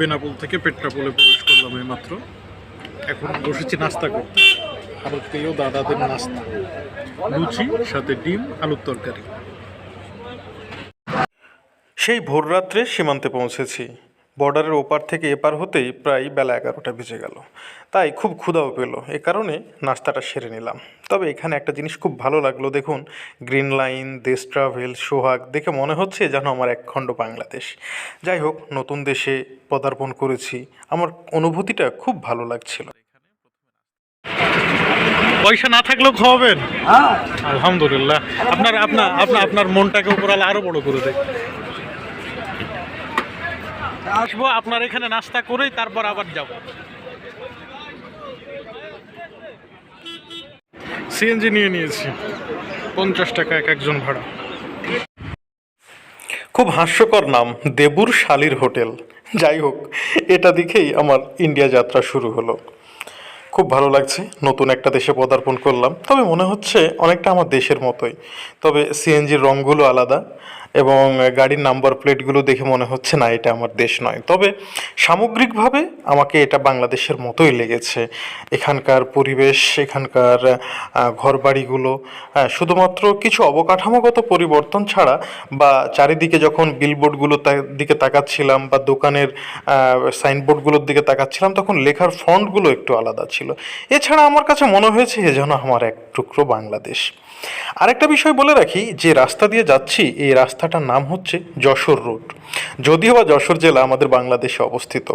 বেনাপোল থেকে পেট্রাপোলে প্রবেশ করলাম এই মাত্র। এখন বসেছি নাস্তা করতে। ভারতীয় দাদাদের নাস্তা। লুচি, সাথে ডিম, আলুর তরকারি। সেই ভোর রাত্রে সীমান্তে পৌঁছেছি। বর্ডারের ওপার থেকে এপার হতেই প্রায় বেলা এগারোটা বেজে গেল। তাই খুব ক্ষুধাও পেল। এ কারণে নাস্তাটা সেরে নিলাম। তবে এখানে একটা জিনিস খুব ভালো লাগল দেখুন। গ্রিন লাইন দেশ ট্রাভেল সোহাগ দেখে মনে হচ্ছে যেন আমার একখণ্ড বাংলাদেশ। যাই হোক নতুন দেশে পদার্পণ করেছি। আমার অনুভূতিটা খুব ভালো লাগছিল। পয়সা না থাকলেও খাওয়াবেন? আলহামদুলিল্লাহ। আপনার আপনার আপনার আপনার মনটাকে উপরালা আরও বড় করে দেয়। আসব আপনার এখানে নাস্তা করেই তারপর আবার যাব। সিএনজি নিয়ে নিয়েছি পঞ্চাশ টাকা এক একজন ভাড়া। খুব হাস্যকর নাম দেবুর শালির হোটেল। যাই হোক এটা দেখেই আমার ইন্ডিয়া যাত্রা শুরু হলো। খুব ভালো লাগছে নতুন একটা দেশে পদার্পণ করলাম। তবে মনে হচ্ছে অনেকটা আমার দেশের মতোই। তবে সিএনজির রঙগুলো আলাদা এবং গাড়ির নাম্বার প্লেটগুলো দেখে মনে হচ্ছে, না, এটা আমার দেশ নয়। তবে সামগ্রিকভাবে আমাকে এটা বাংলাদেশের মতোই লেগেছে। এখানকার পরিবেশ, এখানকার ঘরবাড়িগুলো শুধুমাত্র কিছু অবকাঠামোগত পরিবর্তন ছাড়া বা চারিদিকে যখন বিলবোর্ডগুলো দিকে তাকাচ্ছিলাম বা দোকানের সাইনবোর্ডগুলোর দিকে তাকাচ্ছিলাম, তখন লেখার ফন্টগুলো একটু আলাদা ছিল। এছাড়া আমার কাছে মনে হয়েছে এ যেন আমার এক টুকরো বাংলাদেশ। আরেকটা বিষয় বলে রাখি, যে রাস্তা দিয়ে যাচ্ছি, এই রাস্তাটার নাম হচ্ছে যশোর রোড। যদিও বা যশোর জেলা আমাদের বাংলাদেশে অবস্থিত।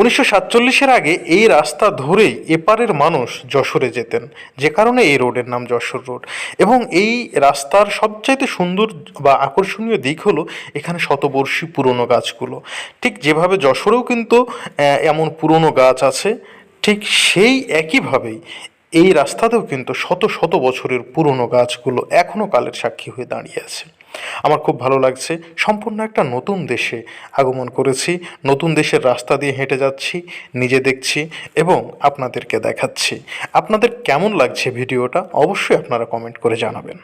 উনিশশো সাতচল্লিশের আগে এই রাস্তা ধরেই এপারের মানুষ যশোরে যেতেন। যে কারণে এই রোডের নাম যশোর রোড। এবং এই রাস্তার সবচাইতে সুন্দর বা আকর্ষণীয় দিক হলো এখানে শতবর্ষী পুরনো গাছগুলো। ঠিক যেভাবে যশোরেও কিন্তু এমন পুরনো গাছ আছে, ঠিক সেই একইভাবেই এই রাস্তাতেও কিন্তু শত শত বছরের পুরনো গাছগুলো এখনও কালের সাক্ষী হয়ে দাঁড়িয়ে আছে। আমার খুব ভালো লাগছে। সম্পূর্ণ একটা নতুন দেশে আগমন করেছি, নতুন দেশের রাস্তা দিয়ে হেঁটে যাচ্ছি, নিজে দেখছি এবং আপনাদেরকে দেখাচ্ছি। আপনাদের কেমন লাগছে ভিডিওটা? অবশ্যই আপনারা কমেন্ট করে জানাবেন।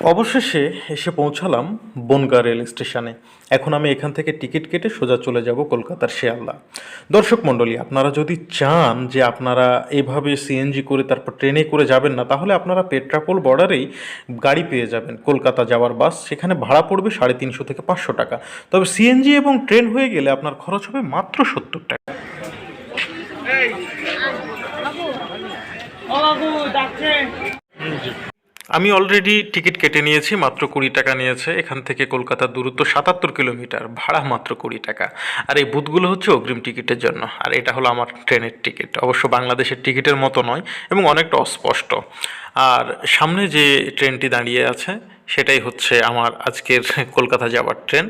অবশেষে এসে পৌঁছালাম বনগা রেল স্টেশনে। এখন আমি এখান থেকে টিকিট কেটে সোজা চলে যাব কলকাতার শিয়ালদা। দর্শক মণ্ডলী আপনারা যদি চান যে আপনারা এভাবে সিএনজি করে তারপর ট্রেনে করে যাবেন না তাহলে আপনারা পেট্রাপোল বর্ডারেই গাড়ি পেয়ে যাবেন। কলকাতা যাওয়ার বাস সেখানে ভাড়া পড়বে সাড়ে তিনশো থেকে পাঁচশো টাকা। তবে সিএনজি এবং ট্রেন হয়ে গেলে আপনার খরচ হবে মাত্র সত্তর টাকা। আমি অলরেডি টিকিট কেটে নিয়েছি, মাত্র কুড়ি টাকা নিয়েছে। এখান থেকে কলকাতার দূরত্ব সাতাত্তর কিলোমিটার, ভাড়া মাত্র কুড়ি টাকা। আর এই বুথগুলো হচ্ছে অগ্রিম টিকিটের জন্য। আর এটা হলো আমার ট্রেনের টিকিট। অবশ্য বাংলাদেশের টিকিটের মতো নয়, এবং অনেকটা অস্পষ্ট। আর সামনে যে ট্রেনটি দাঁড়িয়ে আছে, সেটাই হচ্ছে আমার আজকের কলকাতা যাওয়ার ট্রেন।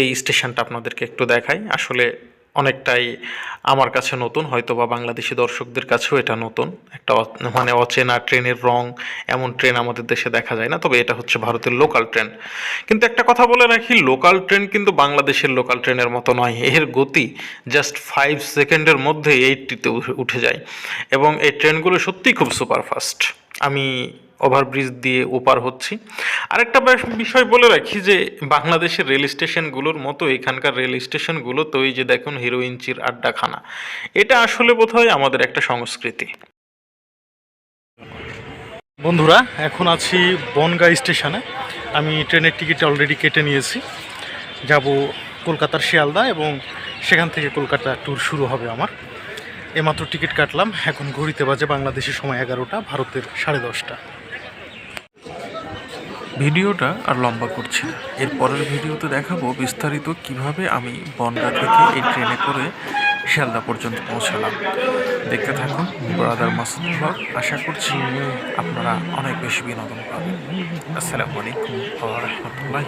এই স্টেশনটা আপনাদেরকে একটু দেখাই। আসলে অনেকটাই আমার কাছে নতুন হয়তো বা বাংলাদেশি দর্শকদের কাছেও এটা নতুন। একটা মানে অচেনা ট্রেনের রং, এমন ট্রেন আমাদের দেশে দেখা যায় না, তবে এটা হচ্ছে ভারতের লোকাল ট্রেন কিন্তু একটা কথা বলে রাখি লোকাল ট্রেন কিন্তু বাংলাদেশের লোকাল ট্রেনের মতো নয়, এর গতি জাস্ট ফাইভ সেকেন্ডের মধ্যে এইটটিতে উঠে যায়। এবং এই ট্রেনগুলো সত্যিই খুব সুপারফাস্ট আমি ওভারব্রিজ দিয়ে ওপার হচ্ছি। আরেকটা বিষয় বলে রাখি যে, বাংলাদেশের রেল স্টেশনগুলোর মতো এখানকার রেল স্টেশনগুলো তো এই যে দেখুন হিরোইনচির আড্ডাখানা, এটা আসলে বোধহয় আমাদের একটা সংস্কৃতি। বন্ধুরা, এখন আছি বনগাঁ স্টেশনে। আমি ট্রেনের টিকিট অলরেডি কেটে নিয়েছি। যাব কলকাতার শিয়ালদা এবং সেখান থেকে কলকাতা ট্যুর শুরু হবে আমার। এমাত্র টিকিট কাটলাম, এখন ঘড়িতে বাজে বাংলাদেশের সময় এগারোটা, ভারতের সাড়ে দশটা। ভিডিওটা আর লম্বা করছি না। এর পরের ভিডিওতে দেখাবো বিস্তারিত কীভাবে আমি বনগা থেকে এই ট্রেনে করে শিয়ালদা পর্যন্ত পৌঁছালাম। দেখতে থাকুন ব্রাদার মাসুদ ব্লগ। আশা করছি আপনারা অনেক বেশি বিনোদন পাবেন। আসসালামু আলাইকুম রহমতুল্লাহ